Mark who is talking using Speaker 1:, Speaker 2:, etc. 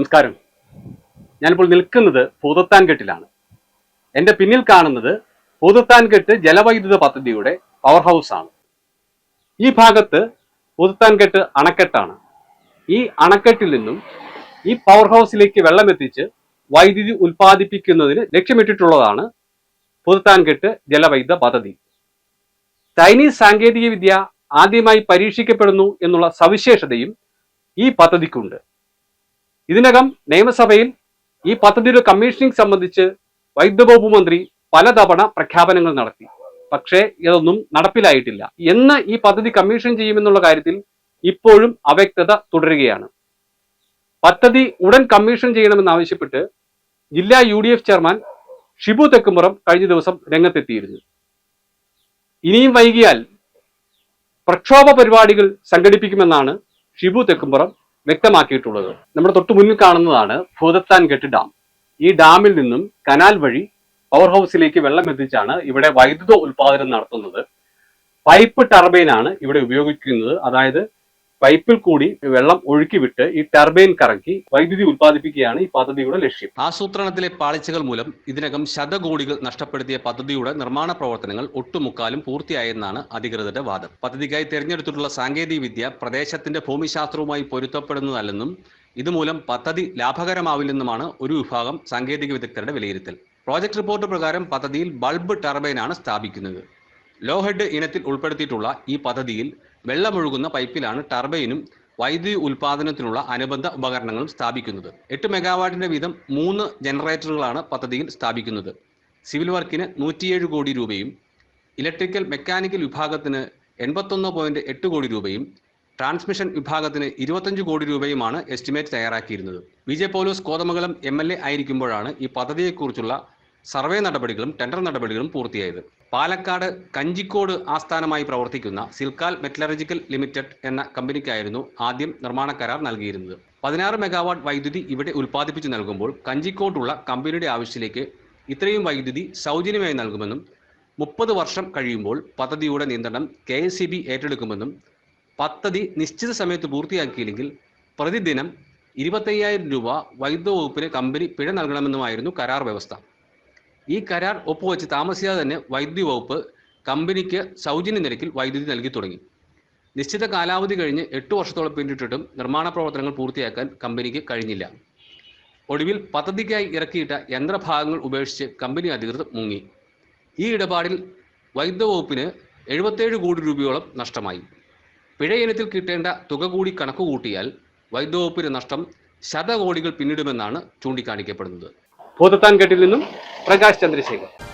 Speaker 1: നമസ്കാരം. ഞാനിപ്പോൾ നിൽക്കുന്നത് പൂതത്താൻകെട്ടിലാണ് എന്റെ പിന്നിൽ കാണുന്നത് പൂതത്താൻകെട്ട് ജലവൈദ്യുത പദ്ധതിയുടെ പവർ ഹൗസ് ആണ്. ഈ ഭാഗത്ത് പൂതത്താൻകെട്ട് അണക്കെട്ടാണ്. ഈ അണക്കെട്ടിൽ നിന്നും ഈ പവർ ഹൗസിലേക്ക് വെള്ളമെത്തിച്ച് വൈദ്യുതി ഉൽപ്പാദിപ്പിക്കുന്നതിന് ലക്ഷ്യമിട്ടിട്ടുള്ളതാണ് പുതുത്താൻകെട്ട് ജലവൈദ്യുത പദ്ധതി. ചൈനീസ് സാങ്കേതിക വിദ്യ ആദ്യമായി പരീക്ഷിക്കപ്പെടുന്നു എന്നുള്ള സവിശേഷതയും ഈ പദ്ധതിക്കുണ്ട്. ഇതിനകം നിയമസഭയിൽ ഈ പദ്ധതിയുടെ കമ്മീഷനിങ് സംബന്ധിച്ച് വൈദ്യുതവകുപ്പ് മന്ത്രി പലതവണ പ്രഖ്യാപനങ്ങൾ നടത്തി. പക്ഷേ ഇതൊന്നും നടപ്പിലായിട്ടില്ല. എന്ന് ഈ പദ്ധതി കമ്മീഷൻ ചെയ്യുമെന്നുള്ള കാര്യത്തിൽ ഇപ്പോഴും അവ്യക്തത തുടരുകയാണ്. പദ്ധതി ഉടൻ കമ്മീഷൻ ചെയ്യണമെന്നാവശ്യപ്പെട്ട് ജില്ലാ U D F chairman Shibu Thekkumuram കഴിഞ്ഞ ദിവസം രംഗത്തെത്തിയിരുന്നു. ഇനിയും വൈകിയാൽ പ്രക്ഷോഭ പരിപാടികൾ സംഘടിപ്പിക്കുമെന്നാണ് ഷിബു തെക്കുംപുറം വ്യക്തമാക്കിയിട്ടുള്ളത്. നമ്മുടെ തൊട്ടു മുന്നിൽ കാണുന്നതാണ് ഭൂതത്താൻകെട്ട് ഡാം. ഈ ഡാമിൽ നിന്നും കനാൽ വഴി പവർ ഹൗസിലേക്ക് വെള്ളം എത്തിച്ചാണ് ഇവിടെ വൈദ്യുത ഉൽപാദനം നടത്തുന്നത്. പൈപ്പ് ടർബൈനാണ് ഇവിടെ ഉപയോഗിക്കുന്നത്. അതായത് പൈപ്പിൽ കൂടി വെള്ളം ഒഴുക്കി വിട്ട് ഈ ടർബൈൻ കറക്കി വൈദ്യുതി ഉത്പാദിപ്പിക്കുകയാണ് ഈ പദ്ധതിയുടെ ലക്ഷ്യം.
Speaker 2: ആസൂത്രണത്തിലെ പാളിച്ചകൾ മൂലം ഇതിനകം ശതകോടികൾ നഷ്ടപ്പെടുത്തിയ പദ്ധതിയുടെ നിർമ്മാണ പ്രവർത്തനങ്ങൾ ഒട്ടുമുക്കാലും പൂർത്തിയായെന്നാണ് അധികൃതരുടെ വാദം. പദ്ധതിക്കായി തിരഞ്ഞെടുത്തിട്ടുള്ള സാങ്കേതിക വിദ്യ പ്രദേശത്തിന്റെ ഭൂമിശാസ്ത്രവുമായി പൊരുത്തപ്പെടുന്നതല്ലെന്നും ഇതുമൂലം പദ്ധതി ലാഭകരമാവില്ലെന്നുമാണ് ഒരു വിഭാഗം സാങ്കേതിക വിദഗ്ധരുടെ വിലയിരുത്തൽ. പ്രോജക്ട് റിപ്പോർട്ട് പ്രകാരം പദ്ധതിയിൽ ബൾബ് ടർബൈനാണ് സ്ഥാപിക്കുന്നത്. ലോ ഹെഡ് ഇനത്തിൽ ഉൾപ്പെടുത്തിയിട്ടുള്ള ഈ പദ്ധതിയിൽ വെള്ളമൊഴുകുന്ന പൈപ്പിലാണ് ടർബൈനും വൈദ്യുതി ഉൽപാദനത്തിനുള്ള അനുബന്ധ ഉപകരണങ്ങളും സ്ഥാപിക്കുന്നത്. എട്ട് മെഗാവാട്ടിന്റെ വീതം മൂന്ന് ജനറേറ്ററുകളാണ് പദ്ധതിയിൽ സ്ഥാപിക്കുന്നത്. സിവിൽ വർക്കിന് നൂറ്റിയേഴ് കോടി രൂപയും ഇലക്ട്രിക്കൽ മെക്കാനിക്കൽ വിഭാഗത്തിന് എൺപത്തൊന്ന് പോയിന്റ് എട്ട് കോടി രൂപയും ട്രാൻസ്മിഷൻ വിഭാഗത്തിന് ഇരുപത്തഞ്ച് കോടി രൂപയുമാണ് estimate തയ്യാറാക്കിയിരുന്നത്. Vijay police Kothamangalam M L A ആയിരിക്കുമ്പോഴാണ് ഈ പദ്ധതിയെക്കുറിച്ചുള്ള സർവേ നടപടികളും ടെൻഡർ നടപടികളും പൂർത്തിയായത്. പാലക്കാട് കഞ്ചിക്കോട് ആസ്ഥാനമായി പ്രവർത്തിക്കുന്ന സിൽക്കാൽ മെറ്റലർജിക്കൽ ലിമിറ്റഡ് എന്ന കമ്പനിക്കായിരുന്നു ആദ്യം നിർമ്മാണ കരാർ നൽകിയിരുന്നത്. പതിനാറ് മെഗാവാട്ട് വൈദ്യുതി ഇവിടെ ഉൽപ്പാദിപ്പിച്ചു നൽകുമ്പോൾ കഞ്ചിക്കോട്ടുള്ള കമ്പനിയുടെ ആവശ്യത്തിലേക്ക് ഇത്രയും വൈദ്യുതി സൗജന്യമായി നൽകുമെന്നും മുപ്പത് വർഷം കഴിയുമ്പോൾ പദ്ധതിയുടെ നിയന്ത്രണം കെ എസ് സി ബി ഏറ്റെടുക്കുമെന്നും പദ്ധതി നിശ്ചിത സമയത്ത് പൂർത്തിയാക്കിയില്ലെങ്കിൽ പ്രതിദിനം ഇരുപത്തയ്യായിരം രൂപ വൈദ്യുത വകുപ്പിന് കമ്പനി പിഴ നൽകണമെന്നുമായിരുന്നു കരാർ വ്യവസ്ഥ. ഈ കരാർ ഒപ്പുവെച്ച് താമസിയാതെ തന്നെ വൈദ്യുതി വകുപ്പ് കമ്പനിക്ക് സൗജന്യ നിരക്കിൽ വൈദ്യുതി നൽകി തുടങ്ങി. നിശ്ചിത കാലാവധി കഴിഞ്ഞ് എട്ട് വർഷത്തോളം പിന്നിട്ടിട്ടും നിർമ്മാണ പ്രവർത്തനങ്ങൾ പൂർത്തിയാക്കാൻ കമ്പനിക്ക് കഴിഞ്ഞില്ല. ഒടുവിൽ പദ്ധതിക്കായി ഇറക്കിയിട്ട യന്ത്രഭാഗങ്ങൾ ഉപേക്ഷിച്ച് കമ്പനി അധികൃതർ മുങ്ങി. ഈ ഇടപാടിൽ വൈദ്യുത വകുപ്പിന് എഴുപത്തേഴ് കോടി രൂപയോളം നഷ്ടമായി. പിഴ ഇനത്തിൽ കിട്ടേണ്ട തുക കൂടി കണക്ക് കൂട്ടിയാൽ വൈദ്യുത വകുപ്പിന് നഷ്ടം ശതകോടികൾ പിന്നിടുമെന്നാണ് ചൂണ്ടിക്കാണിക്കപ്പെടുന്നത്.
Speaker 1: ഭൂതത്താൻകെട്ടിൽ നിന്നും प्रकाश चंद्रशेखर